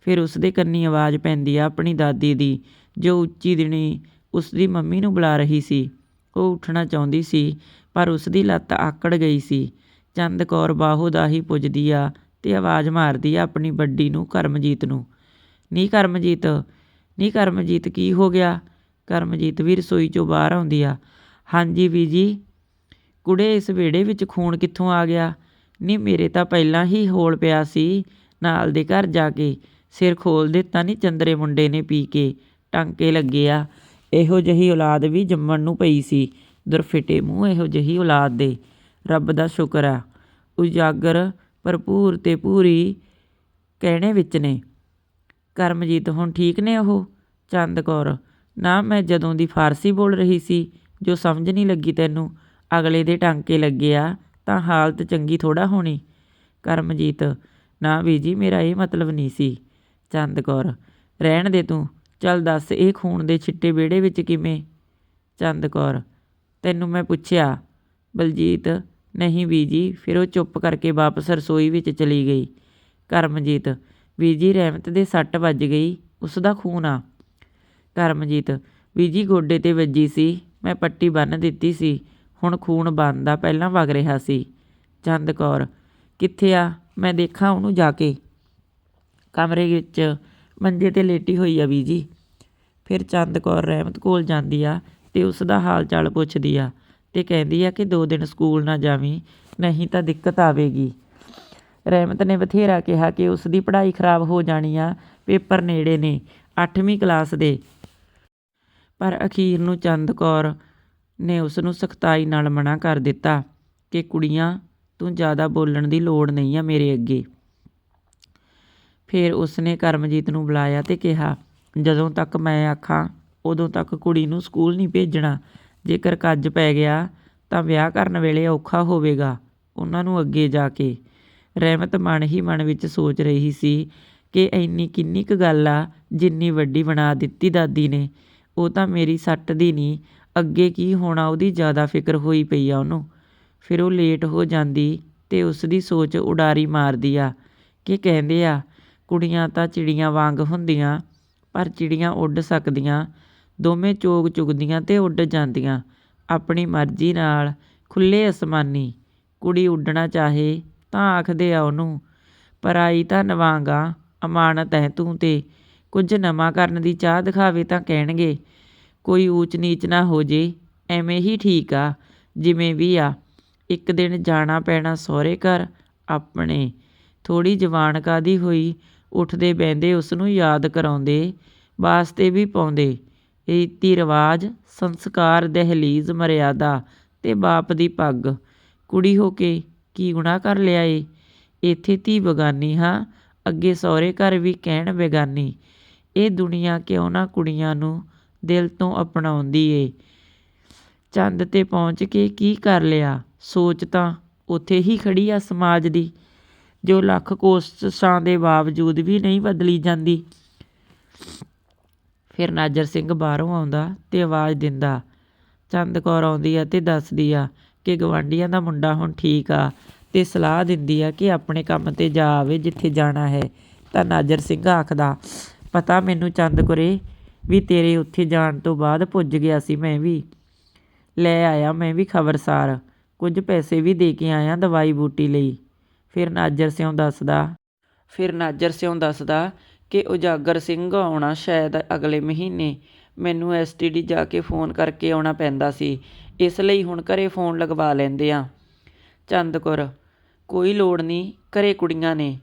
ਫਿਰ ਉਸਦੇ ਕੰਨੀ ਆਵਾਜ਼ ਪੈਂਦੀ ਆ ਆਪਣੀ ਦਾਦੀ ਦੀ, ਜੋ ਉੱਚੀ ਦਿਨੀ ਉਸਦੀ ਮੰਮੀ ਨੂੰ ਬੁਲਾ ਰਹੀ ਸੀ। ਉਹ ਉੱਠਣਾ ਚਾਹੁੰਦੀ ਸੀ, ਪਰ ਉਸਦੀ ਲੱਤ ਆਕੜ ਗਈ ਸੀ। ਚੰਦ ਕੌਰ ਬਾਹੋ ਦਾ ਹੀ ਪੁੱਜਦੀ ਆ ਤੇ ਆਵਾਜ਼ ਮਾਰਦੀ ਆ ਆਪਣੀ ਵੱਡੀ ਨੂੰ, ਕਰਮਜੀਤ ਨੂੰ। ਨੀ ਕਰਮਜੀਤ ਨੀ ਕਰਮਜੀਤ, ਕੀ ਹੋ ਗਿਆ? ਕਰਮਜੀਤ ਵੀ ਰਸੋਈ ਚੋਂ ਬਾਹਰ ਆਉਂਦੀ ਆ। ਹਾਂਜੀ ਵੀ ਜੀ, ਕੁੜੇ, ਇਸ ਵਿਹੜੇ ਵਿੱਚ ਖੂਨ ਕਿੱਥੋਂ ਆ ਗਿਆ? ਨੀ, ਮੇਰੇ ਤਾਂ ਪਹਿਲਾਂ ਹੀ ਹੋਲ ਪਿਆ ਸੀ, ਨਾਲ ਦੇ ਘਰ ਜਾ ਕੇ। ਸਿਰ ਖੋਲ ਦਿੱਤਾ ਨੀ, ਚੰਦਰੇ ਮੁੰਡੇ ਨੇ ਪੀ ਕੇ ਟਾਂਕੇ ਲੱਗੇ ਆ। ਇਹੋ ਜਿਹੀ ਔਲਾਦ ਵੀ ਜੰਮਣ ਨੂੰ ਪਈ ਸੀ। ਦੁਰਫਿਟੇ ਮੂੰਹ ਇਹੋ ਜਿਹੀ ਔਲਾਦ ਦੇ। ਰੱਬ ਦਾ ਸ਼ੁਕਰ ਆ। ਉਜਾਗਰ, ਭਰਪੂਰ ਤੇ ਪੂਰੀ ਕਹਿਣੇ ਵਿੱਚ ਨੇ। ਕਰਮਜੀਤ ਹੁਣ ਠੀਕ ਨੇ ਉਹ? ਚੰਦ ਕੌਰ, ਨਾ ਮੈਂ ਜਦੋਂ ਦੀ ਫਾਰਸੀ ਬੋਲ ਰਹੀ ਸੀ, ਜੋ ਸਮਝ ਨਹੀਂ ਲੱਗੀ ਤੈਨੂੰ, ਅਗਲੇ ਦੇ ਟਾਂਕੇ ਲੱਗੇ ਆ, ਤਾਂ ਹਾਲਤ ਚੰਗੀ ਥੋੜਾ ਹੋਣੀ। ਕਰਮਜੀਤ, ਨਾ ਵੀ ਜੀ, ਮੇਰਾ ਇਹ ਮਤਲਬ ਨਹੀਂ ਸੀ। ਚੰਦ ਕੌਰ, ਰਹਿਣ ਦੇ ਤੂੰ, ਚੱਲ ਦੱਸ ਇਹ ਖੂਨ ਦੇ ਛਿੱਟੇ ਵਿਹੜੇ ਵਿੱਚ ਕਿਵੇਂ? ਚੰਦ ਕੌਰ, ਤੈਨੂੰ ਮੈਂ ਪੁੱਛਿਆ, ਬਲਜੀਤ, ਨਹੀਂ ਬੀਜੀ ਫਿਰ ਉਹ ਚੁੱਪ ਕਰਕੇ ਵਾਪਸ ਰਸੋਈ ਵਿੱਚ ਚਲੀ ਗਈ। ਕਰਮਜੀਤ ਬੀਜੀ ਰਹਿਮਤ ਦੇ ਸੱਟ ਵੱਜ ਗਈ, ਉਸ ਦਾ ਖੂਨ ਆ। ਕਰਮਜੀਤ ਬੀਜੀ ਗੋਡੇ ਤੇ ਵੱਜੀ ਸੀ, ਮੈਂ ਪੱਟੀ ਬੰਨ੍ਹ ਦਿੱਤੀ ਸੀ, ਹੁਣ ਖੂਨ ਬੰਦਾ ਪਹਿਲਾਂ ਵਗ ਰਿਹਾ ਸੀ। ਚੰਦ ਕੌਰ, ਕਿੱਥੇ ਆ? ਮੈਂ ਦੇਖਾਂ ਉਹਨੂੰ ਜਾ ਕੇ। ਕਮਰੇ ਵਿੱਚ ਮੰਜੇ ਤੇ ਲੇਟੀ ਹੋਈ ਆ ਬੀਜੀ। ਫਿਰ ਚੰਦ ਕੌਰ ਰਹਿਮਤ ਕੋਲ ਜਾਂਦੀ ਆ ਅਤੇ ਉਸ ਦਾ ਹਾਲ ਚਾਲ ਪੁੱਛਦੀ ਆ ਅਤੇ ਕਹਿੰਦੀ ਆ ਕਿ ਦੋ ਦਿਨ ਸਕੂਲ ਨਾ ਜਾਵੀਂ, ਨਹੀਂ ਤਾਂ ਦਿੱਕਤ ਆਵੇਗੀ। ਰਹਿਮਤ ਨੇ ਬਥੇਰਾ ਕਿਹਾ ਕਿ ਉਸ ਦੀ ਪੜ੍ਹਾਈ ਖਰਾਬ ਹੋ ਜਾਣੀ ਆ, ਪੇਪਰ ਨੇੜੇ ਨੇ 8ਵੀਂ ਕਲਾਸ ਦੇ। ਪਰ ਅਖੀਰ ਨੂੰ ਚੰਦ ਕੌਰ ਨੇ ਉਸ ਨੂੰ ਸਖਤਾਈ ਨਾਲ ਮਨਾ ਕਰ ਦਿੱਤਾ ਕਿ ਕੁੜੀਆਂ, ਤੂੰ ਜ਼ਿਆਦਾ ਬੋਲਣ ਦੀ ਲੋੜ ਨਹੀਂ ਆ ਮੇਰੇ ਅੱਗੇ। ਫਿਰ ਉਸਨੇ ਕਰਮਜੀਤ ਨੂੰ ਬੁਲਾਇਆ ਤੇ ਕਿਹਾ, ਜਦੋਂ ਤੱਕ ਮੈਂ ਆਖਾਂ, ਉਦੋਂ ਤੱਕ ਕੁੜੀ ਨੂੰ ਸਕੂਲ ਨਹੀਂ ਭੇਜਣਾ। ਜੇਕਰ ਕੱਜ ਪੈ ਗਿਆ, ਤਾਂ ਵਿਆਹ ਕਰਨ ਵੇਲੇ ਔਖਾ ਹੋਵੇਗਾ। ਉਹਨਾਂ ਨੂੰ ਅੱਗੇ ਜਾ ਕੇ ਰਹਿਮਤ ਮਨ ਹੀ ਮਨ ਵਿੱਚ ਸੋਚ ਰਹੀ ਸੀ ਕਿ ਇੰਨੀ ਕਿੰਨੀ ਕੁ ਗੱਲ ਆ, ਜਿੰਨੀ ਵੱਡੀ ਬਣਾ ਦਿੱਤੀ ਦਾਦੀ ਨੇ। ਉਹ ਤਾਂ ਮੇਰੀ ਸੱਟ ਦੀ ਨਹੀਂ, ਅੱਗੇ ਕੀ ਹੋਣਾ ਉਹਦੀ ਜ਼ਿਆਦਾ ਫਿਕਰ ਹੋਈ ਪਈ ਆ ਉਹਨੂੰ। ਫਿਰ ਉਹ ਲੇਟ ਹੋ ਜਾਂਦੀ ਤੇ ਉਸ ਦੀ ਸੋਚ ਉਡਾਰੀ ਮਾਰਦੀ ਆ ਕਿ ਕਹਿੰਦੇ ਆ ਕੁੜੀਆਂ ਤਾਂ ਚਿੜੀਆਂ ਵਾਂਗ ਹੁੰਦੀਆਂ, ਪਰ ਚਿੜੀਆਂ ਉੱਡ ਸਕਦੀਆਂ। ਦੋਵੇਂ ਚੋਗ ਚੁਗਦੀਆਂ ਤੇ ਉੱਡ ਜਾਂਦੀਆਂ। ਆਪਣੀ ਮਰਜ਼ੀ ਨਾਲ ਖੁੱਲ੍ਹੇ ਅਸਮਾਨੀ। ਕੁੜੀ ਉੱਡਣਾ ਚਾਹੇ ਤਾਂ ਆਖਦੇ ਆ ਉਹਨੂੰ ਪਰਾਈ ਤਾਂ ਨਵਾਂਗਾ, ਅਮਾਨਤ ਹੈ ਤੂੰ ਤੇ। ਕੁਝ ਨਵਾਂ ਕਰਨ ਦੀ ਚਾਹ ਦਿਖਾਵੇ ਤਾਂ ਕਹਿਣਗੇ, ਕੋਈ ਊਚ ਨੀਚ ਨਾ ਹੋ ਜੇ, ਐਵੇਂ ਹੀ ਠੀਕ ਆ, ਜਿਵੇਂ ਵੀ ਆ। ਇੱਕ ਦਿਨ ਜਾਣਾ ਪੈਣਾ ਸਹੁਰੇ ਘਰ, ਆਪਣੇ। ਥੋੜੀ ਜਵਾਨ ਕਾਦੀ ਹੋਈ ਉੱਠਦੇ ਬਹਿੰਦੇ ਉਸ ਨੂੰ ਯਾਦ ਕਰਾਉਂਦੇ, ਵਾਸਤੇ ਵੀ ਪਾਉਂਦੇ। ਰੀਤੀ ਰਿਵਾਜ ਸੰਸਕਾਰ, ਦਹਿਲੀਜ਼, ਮਰਿਆਦਾ ਅਤੇ ਬਾਪ ਦੀ ਪੱਗ। ਕੁੜੀ ਹੋ ਕੇ ਕੀ ਗੁਨਾਹ ਕਰ ਲਿਆ ਏ? ਇੱਥੇ ਧੀ ਬੇਗਾਨੀ ਹਾਂ, ਅੱਗੇ ਸਹੁਰੇ ਘਰ ਵੀ ਕਹਿਣ ਬੇਗਾਨੀ। ਇਹ ਦੁਨੀਆ ਕਿਉਂ ਨਾ ਕੁੜੀਆਂ ਨੂੰ ਦਿਲ ਤੋਂ ਅਪਣਾਉਂਦੀ ਏ? ਚੰਦ ਤੇ ਪਹੁੰਚ ਕੇ ਕੀ ਕਰ ਲਿਆ? ਸੋਚ ਤਾਂ ਉੱਥੇ ਹੀ ਖੜੀ ਆ ਸਮਾਜ ਦੀ। ਜੋ ਲੱਖ ਕੋਸ਼ਿਸ਼ਾਂ ਦੇ ਬਾਵਜੂਦ ਵੀ ਨਹੀਂ ਬਦਲੀ ਜਾਂਦੀ। ਫਿਰ ਨਾਜਰ ਸਿੰਘ ਬਾਹਰੋਂ ਆਉਂਦਾ ਤੇ ਆਵਾਜ਼ ਦਿੰਦਾ, ਚੰਦ ਕੌਰ ਆਉਂਦੀ ਆ ਤੇ ਦੱਸਦੀ ਆ ਕਿ ਗਵਾਂਢੀਆਂ ਦਾ ਮੁੰਡਾ ਹੁਣ ਠੀਕ ਆ ਤੇ ਸਲਾਹ ਦਿੰਦੀ ਆ ਕਿ ਆਪਣੇ ਕੰਮ ਤੇ ਜਾ ਆਵੇ ਜਿੱਥੇ ਜਾਣਾ ਹੈ। ਤਾਂ ਨਾਜਰ ਸਿੰਘ ਆਖਦਾ, ਪਤਾ ਮੈਨੂੰ ਚੰਦ ਕੁਰੇ ਵੀ ਤੇਰੇ ਉੱਥੇ ਜਾਣ ਤੋਂ ਬਾਅਦ ਪੁੱਜ ਗਿਆ ਸੀ ਮੈਂ ਵੀ। ਲੈ ਆਇਆ ਮੈਂ ਵੀ ਖਬਰਸਾਰ। ਕੁਝ ਪੈਸੇ ਵੀ ਦੇ ਕੇ ਆਇਆ ਦਵਾਈ ਬੂਟੀ ਲਈ। ਫਿਰ ਨਾਜਰ ਸਿਉਂ ਦੱਸਦਾ। ਫਿਰ ਨਾਜਰ ਸਿਉਂ ਦੱਸਦਾ ਕਿ ਉਜਾਗਰ ਸਿੰਘ ਆਉਣਾ ਸ਼ਾਇਦ ਅਗਲੇ ਮਹੀਨੇ। ਮੈਨੂੰ ਐਸਟੀਡੀ ਜਾ ਕੇ ਫੋਨ ਕਰਕੇ ਆਉਣਾ ਪੈਂਦਾ ਸੀ। ਇਸ ਲਈ ਹੁਣ ਘਰੇ ਫੋਨ ਲਗਵਾ ਲੈਂਦੇ ਆ ਚੰਦਕੁਰ, ਕੋਈ ਲੋੜ ਨਹੀਂ, ਘਰੇ ਕੁੜੀਆਂ ਨੇ।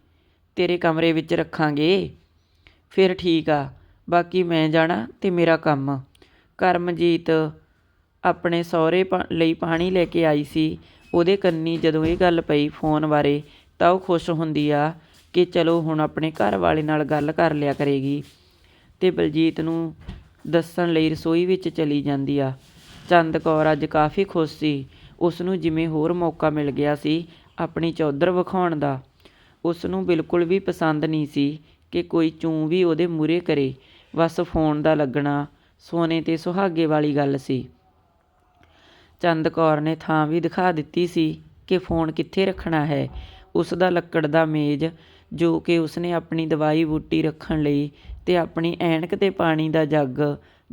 ਤੇਰੇ ਕਮਰੇ ਵਿੱਚ ਰੱਖਾਂਗੇ। ਫਿਰ ਠੀਕ ਆ, ਬਾਕੀ ਮੈਂ ਜਾਣਾ ਤੇ ਮੇਰਾ ਕੰਮ। ਕਰਮਜੀਤ ਆਪਣੇ ਸਹੁਰੇ ਪਾ- ਲਈ ਪਾਣੀ ਲੈ ਕੇ ਆਈ ਸੀ। ਉਹਦੇ ਕੰਨੀ ਜਦੋਂ ਇਹ ਗੱਲ ਪਈ ਫੋਨ ਬਾਰੇ ਤਾਂ ਉਹ ਖੁਸ਼ ਹੁੰਦੀ ਆ ਕਿ ਚਲੋ ਹੁਣ ਆਪਣੇ ਘਰ ਵਾਲੇ ਨਾਲ ਗੱਲ ਕਰ ਲਿਆ ਕਰੇਗੀ। ਤੇ ਬਲਜੀਤ ਨੂੰ ਦੱਸਣ ਲਈ ਰਸੋਈ ਵਿੱਚ ਚਲੀ ਜਾਂਦੀ ਆ। ਚੰਦ ਕੌਰ ਅੱਜ ਕਾਫੀ ਖੁਸ਼ ਸੀ। ਉਸ ਨੂੰ ਜਿਵੇਂ ਹੋਰ ਮੌਕਾ ਮਿਲ ਗਿਆ ਸੀ ਆਪਣੀ ਚੌਧਰ ਵਿਖਾਉਣ ਦਾ। ਉਸ ਨੂੰ ਬਿਲਕੁਲ ਵੀ ਪਸੰਦ ਨਹੀਂ ਸੀ ਕਿ ਕੋਈ ਚੂੰ ਵੀ ਉਹਦੇ ਮੂਰੇ ਕਰੇ। ਬਸ ਫੋਨ ਦਾ ਲੱਗਣਾ ਸੋਨੇ ਤੇ ਸੁਹਾਗੇ ਵਾਲੀ ਗੱਲ ਸੀ। ਚੰਦ ਕੌਰ ਨੇ ਥਾਂ ਵੀ ਦਿਖਾ ਦਿੱਤੀ ਸੀ ਕਿ ਫੋਨ ਕਿੱਥੇ ਰੱਖਣਾ ਹੈ। ਉਸ ਦਾ ਲੱਕੜ ਦਾ ਮੇਜ਼, ਜੋ ਕਿ ਉਸਨੇ ਆਪਣੀ ਦਵਾਈ ਬੂਟੀ ਰੱਖਣ ਲਈ ਅਤੇ ਆਪਣੀ ਐਨਕ ਤੇ ਪਾਣੀ ਦਾ ਜੱਗ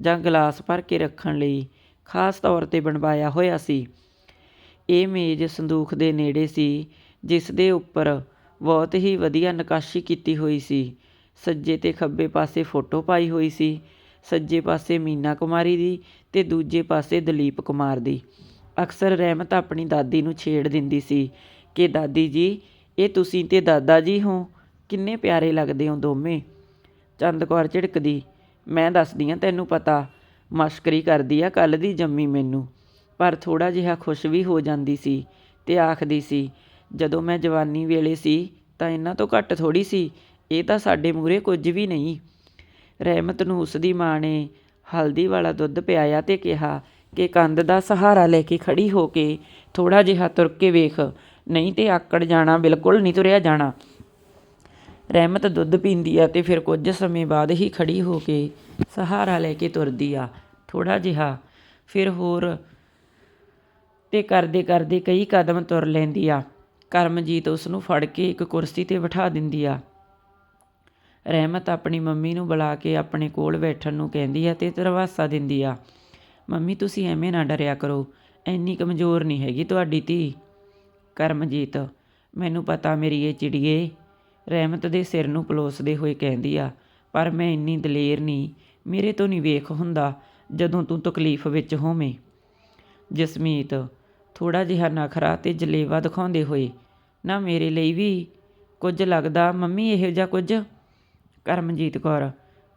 ਜਾਂ ਗਲਾਸ ਭਰ ਕੇ ਰੱਖਣ ਲਈ ਖਾਸ ਤੌਰ ਤੇ ਬਣਵਾਇਆ ਹੋਇਆ ਸੀ। ਇਹ ਮੇਜ਼ ਸੰਦੂਖ ਦੇ ਨੇੜੇ ਸੀ, ਜਿਸ ਦੇ ਉੱਪਰ ਬਹੁਤ ਹੀ ਵਧੀਆ ਨਕਾਸ਼ੀ ਕੀਤੀ ਹੋਈ ਸੀ। ਸੱਜੇ ਤੇ ਖੱਬੇ ਪਾਸੇ ਫੋਟੋ ਪਾਈ ਹੋਈ ਸੀ, ਸੱਜੇ ਪਾਸੇ ਮੀਨਾ ਕੁਮਾਰੀ ਦੀ ਅਤੇ ਦੂਜੇ ਪਾਸੇ ਦਲੀਪ ਕੁਮਾਰ ਦੀ। ਅਕਸਰ ਰਹਿਮਤ ਆਪਣੀ ਦਾਦੀ ਨੂੰ ਛੇੜ ਦਿੰਦੀ ਸੀ ਕਿ, ਦਾਦੀ ਜੀ ਇਹ ਤੁਸੀਂ ਤੇ ਦਾਦਾ ਜੀ ਹੋ। ਕਿੰਨੇ ਪਿਆਰੇ ਲੱਗਦੇ ਹੋ ਦੋਵੇਂ। ਚੰਦ ਕੌਰ ਝਿੜਕਦੀ, ਮੈਂ ਦੱਸਦੀ ਆ ਤੈਨੂੰ ਪਤਾ, ਮਸ਼ਕਰੀ ਕਰਦੀ ਆ ਕੱਲ ਦੀ ਜੰਮੀ ਮੈਨੂੰ। ਪਰ ਥੋੜਾ ਜਿਹਾ ਖੁਸ਼ ਵੀ ਹੋ ਜਾਂਦੀ ਸੀ ਤੇ ਆਖਦੀ ਸੀ, ਜਦੋਂ ਮੈਂ ਜਵਾਨੀ ਵੇਲੇ ਸੀ ਤਾਂ ਇਹਨਾਂ ਤੋਂ ਘੱਟ ਥੋੜੀ ਸੀ। ਇਹ ਤਾਂ ਸਾਡੇ ਮੂਰੇ ਕੁਝ ਵੀ ਨਹੀਂ। ਰਹਿਮਤ ਨੂੰ ਉਸ ਦੀ ਮਾਂ ਨੇ ਹਲਦੀ ਵਾਲਾ ਦੁੱਧ ਪਿਆਇਆ ਤੇ ਕਿਹਾ ਕਿ ਕੰਧ ਦਾ ਸਹਾਰਾ ਲੈ ਕੇ ਖੜੀ ਹੋ ਕੇ ਥੋੜਾ ਜਿਹਾ ਤੁਰ ਕੇ ਵੇਖ। ਨਹੀਂ ਤੇ ਆਕੜ ਜਾਣਾ, ਬਿਲਕੁਲ ਨਹੀਂ ਤੁਰਿਆ ਜਾਣਾ। ਰਹਿਮਤ ਦੁੱਧ ਪੀਂਦੀ ਆ ਤੇ ਫਿਰ ਕੁਝ ਸਮੇਂ ਬਾਅਦ ਹੀ ਖੜੀ ਹੋ ਕੇ ਸਹਾਰਾ ਲੈ ਕੇ ਤੁਰਦੀ ਆ। ਥੋੜਾ ਜਿਹਾ ਫਿਰ ਹੋਰ ਤੇ ਕਰਦੇ ਕਰਦੇ ਕਈ ਕਦਮ ਤੁਰ ਲੈਂਦੀ ਆ। ਕਰਮਜੀਤ ਉਸ ਨੂੰ ਫੜ ਕੇ ਇੱਕ ਕੁਰਸੀ ਤੇ ਬਿਠਾ ਦਿੰਦੀ ਆ। ਰਹਿਮਤ ਆਪਣੀ ਮੰਮੀ ਨੂੰ ਬੁਲਾ ਕੇ ਆਪਣੇ ਕੋਲ ਬੈਠਣ ਨੂੰ ਕਹਿੰਦੀ ਆ ਤੇ ਧਰਵਾਸਾ ਦਿੰਦੀ ਆ। ਮੰਮੀ, ਤੁਸੀਂ ਐਵੇਂ ਨਾ ਡਰਿਆ ਕਰੋ। ਐਨੀ ਕਮਜ਼ੋਰ ਨਹੀਂ ਹੈਗੀ ਤੁਹਾਡੀ ਧੀ। ਕਰਮਜੀਤ, ਮੈਨੂੰ ਪਤਾ ਮੇਰੀ ਇਹ ਚਿੜੀਏ ਰਹਿਮਤ ਦੇ ਸਿਰ ਨੂੰ ਪਲੋਸਦੇ ਹੋਏ ਕਹਿੰਦੀ ਆ, ਪਰ ਮੈਂ ਇੰਨੀ ਦਲੇਰ ਨਹੀਂ, ਮੇਰੇ ਤੋਂ ਨਹੀਂ ਵੇਖ ਹੁੰਦਾ ਜਦੋਂ ਤੂੰ ਤਕਲੀਫ ਵਿੱਚ ਹੋਵੇਂ। ਜਸਮੀਤ ਥੋੜਾ ਜਿਹਾ ਨਖਰਾ ਤੇ ਜਲੇਵਾ ਦਿਖਾਉਂਦੇ ਹੋਏ, ਨਾ ਮੇਰੇ ਲਈ ਵੀ ਕੁਝ ਲੱਗਦਾ, ਮੰਮੀ ਇਹੋ ਜਿਹਾ ਕੁਝ? ਕਰਮਜੀਤ ਕੌਰ,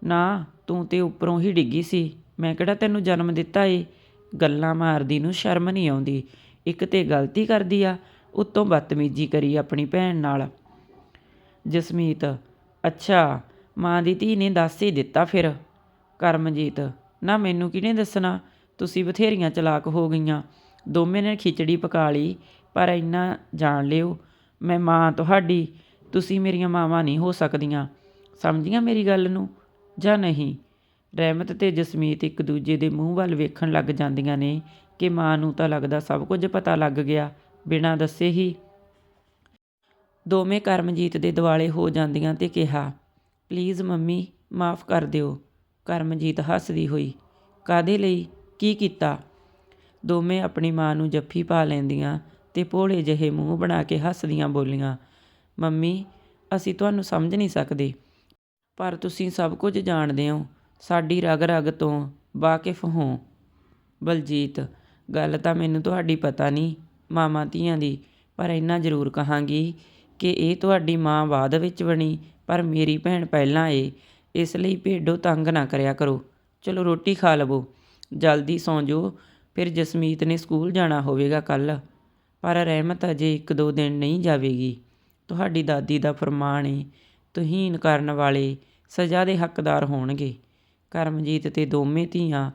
ਨਾ, ਤੂੰ ਤੇ ਉੱਪਰੋਂ ਹੀ ਡਿੱਗੀ ਸੀ, ਮੈਂ ਕਿਹੜਾ ਤੈਨੂੰ ਜਨਮ ਦਿੱਤਾ ਏ? ਗੱਲਾਂ ਮਾਰਦੀ ਨੂੰ ਸ਼ਰਮ ਨਹੀਂ ਆਉਂਦੀ, ਇੱਕ ਤੇ ਗਲਤੀ ਕਰਦੀ ਆ ਉੱਤੋਂ ਬਦਤਮੀਜ਼ੀ ਕਰੀ ਆਪਣੀ ਭੈਣ ਨਾਲ। ਜਸਮੀਤ, ਅੱਛਾ, ਮਾਂ ਦੀ ਧੀ ਨੇ ਦੱਸ ਹੀ ਦਿੱਤਾ ਫਿਰ। ਕਰਮਜੀਤ, ਨਾ ਮੈਨੂੰ ਕਿਹਨੇ ਦੱਸਣਾ? ਤੁਸੀਂ ਬਥੇਰੀਆਂ ਚਲਾਕ ਹੋ ਗਈਆਂ। ਦੋਵੇਂ ਨੇ ਖਿਚੜੀ ਪਕਾ ਲਈ, ਪਰ ਇੰਨਾ ਜਾਣ ਲਿਓ। ਮੈਂ ਮਾਂ ਤੁਹਾਡੀ, ਤੁਸੀਂ ਮੇਰੀਆਂ ਮਾਵਾਂ ਨਹੀਂ ਹੋ ਸਕਦੀਆਂ। ਸਮਝੀਆਂ ਮੇਰੀ ਗੱਲ ਨੂੰ? ਜਾਂ ਨਹੀਂ? ਰਹਿਮਤ ਤੇ ਜਸਮੀਤ ਇੱਕ ਦੂਜੇ ਦੇ ਮੂੰਹ ਵੱਲ ਵੇਖਣ ਲੱਗ ਜਾਂਦੀਆਂ ਨੇ ਕਿ ਮਾਂ ਨੂੰ ਤਾਂ ਲੱਗਦਾ ਸਭ ਕੁਝ ਪਤਾ ਲੱਗ ਗਿਆ। ਬਿਨਾਂ ਦੱਸੇ ਹੀ ਦੋਵੇਂ ਕਰਮਜੀਤ ਦੇ ਦਿਵਾਲੇ ਹੋ ਜਾਂਦੀਆਂ ਤੇ ਕਿਹਾ, ਪਲੀਜ਼ ਮੰਮੀ, ਮਾਫ ਕਰ ਦਿਓ। ਕਰਮਜੀਤ ਹੱਸਦੀ ਹੋਈ ਕਾਦੇ ਲਈ? ਕੀ ਕੀਤਾ? ਦੋਵੇਂ ਆਪਣੀ ਮਾਂ ਨੂੰ ਜੱਫੀ ਪਾ ਲੈਂਦੀਆਂ ਤੇ ਭੋਲੇ ਜਿਹੇ ਮੂੰਹ ਬਣਾ ਕੇ ਹੱਸਦੀਆਂ ਬੋਲੀਆਂ, ਮੰਮੀ, ਅਸੀਂ ਤੁਹਾਨੂੰ ਸਮਝ ਨਹੀਂ ਸਕਦੇ, ਪਰ ਤੁਸੀਂ ਸਭ ਕੁਝ ਜਾਣਦੇ ਹੋ, ਸਾਡੀ ਰਗ ਰਗ ਤੋਂ ਵਾਕਿਫ ਹੋ। ਬਲਜੀਤ, ਗੱਲ ਤਾਂ ਮੈਨੂੰ ਤੁਹਾਡੀ ਪਤਾ ਨਹੀਂ ਮਾਮਾ ਧੀਆਂ ਦੀ, ਪਰ ਇੰਨਾ ਜ਼ਰੂਰ ਕਹਾਂਗੀ ਕਿ ਇਹ ਤੁਹਾਡੀ ਮਾਂ ਬਾਅਦ ਵਿੱਚ ਬਣੀ, ਪਰ ਮੇਰੀ ਭੈਣ ਪਹਿਲਾਂ ਏ, ਇਸ ਲਈ ਭੇਡੋ ਤੰਗ ਨਾ ਕਰਿਆ ਕਰੋ। ਚਲੋ ਰੋਟੀ ਖਾ ਲਵੋ। ਜਲਦੀ ਸੌਂ ਜਾਓ, ਫਿਰ ਜਸਮੀਤ ਨੇ ਸਕੂਲ ਜਾਣਾ ਹੋਵੇਗਾ ਕੱਲ ਪਰ ਰਹਿਮਤ ਅਜੇ ਇੱਕ ਦੋ ਦਿਨ ਨਹੀਂ ਜਾਵੇਗੀ। ਤੁਹਾਡੀ ਦਾਦੀ ਦਾ ਫਰਮਾਨ ਏ ਤੁਹੀਨ ਕਰਨ ਵਾਲੇ ਸਜ਼ਾ ਦੇ ਹੱਕਦਾਰ ਹੋਣਗੇ। ਕਰਮਜੀਤ ਤੇ ਦੋਵੇਂ ਧੀਆਂ,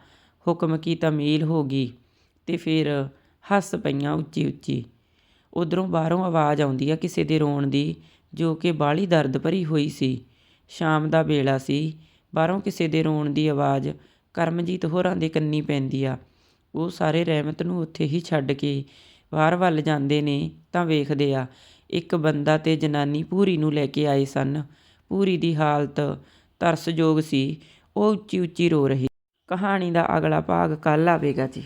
ਹੁਕਮ ਕੀ ਤਮੀਲ ਹੋ ਗਈ ਤੇ ਫਿਰ ਹੱਸ ਪਈਆਂ ਉੱਚੀ ਉੱਚੀ। ਉਧਰੋਂ ਬਾਹਰੋਂ ਆਵਾਜ਼ ਆਉਂਦੀ ਆ ਕਿਸੇ ਦੇ ਰੋਣ ਦੀ, ਜੋ ਕਿ ਬਾਹਲੀ ਦਰਦ ਭਰੀ ਹੋਈ ਸੀ। ਸ਼ਾਮ ਦਾ ਵੇਲਾ ਸੀ। ਬਾਹਰੋਂ ਕਿਸੇ ਦੇ ਰੋਣ ਦੀ ਆਵਾਜ਼ ਕਰਮਜੀਤ ਹੋਰਾਂ ਦੇ ਕੰਨੀ ਪੈਂਦੀ ਆ। ਉਹ ਸਾਰੇ ਰਹਿਮਤ ਨੂੰ ਉੱਥੇ ਹੀ ਛੱਡ ਕੇ ਬਾਹਰ ਵੱਲ ਜਾਂਦੇ ਨੇ ਤਾਂ ਵੇਖਦੇ ਆ। ਇੱਕ ਬੰਦਾ ਤੇ ਜਨਾਨੀ ਪੂਰੀ ਨੂੰ ਲੈ ਕੇ ਆਏ ਸਨ। ਪੂਰੀ ਦੀ ਹਾਲਤ ਤਰਸਯੋਗ ਸੀ। ਉਹ ਉੱਚੀ ਉੱਚੀ ਰੋ ਰਹੀ। ਕਹਾਣੀ ਦਾ ਅਗਲਾ ਭਾਗ ਕੱਲ ਆਵੇਗਾ ਜੀ।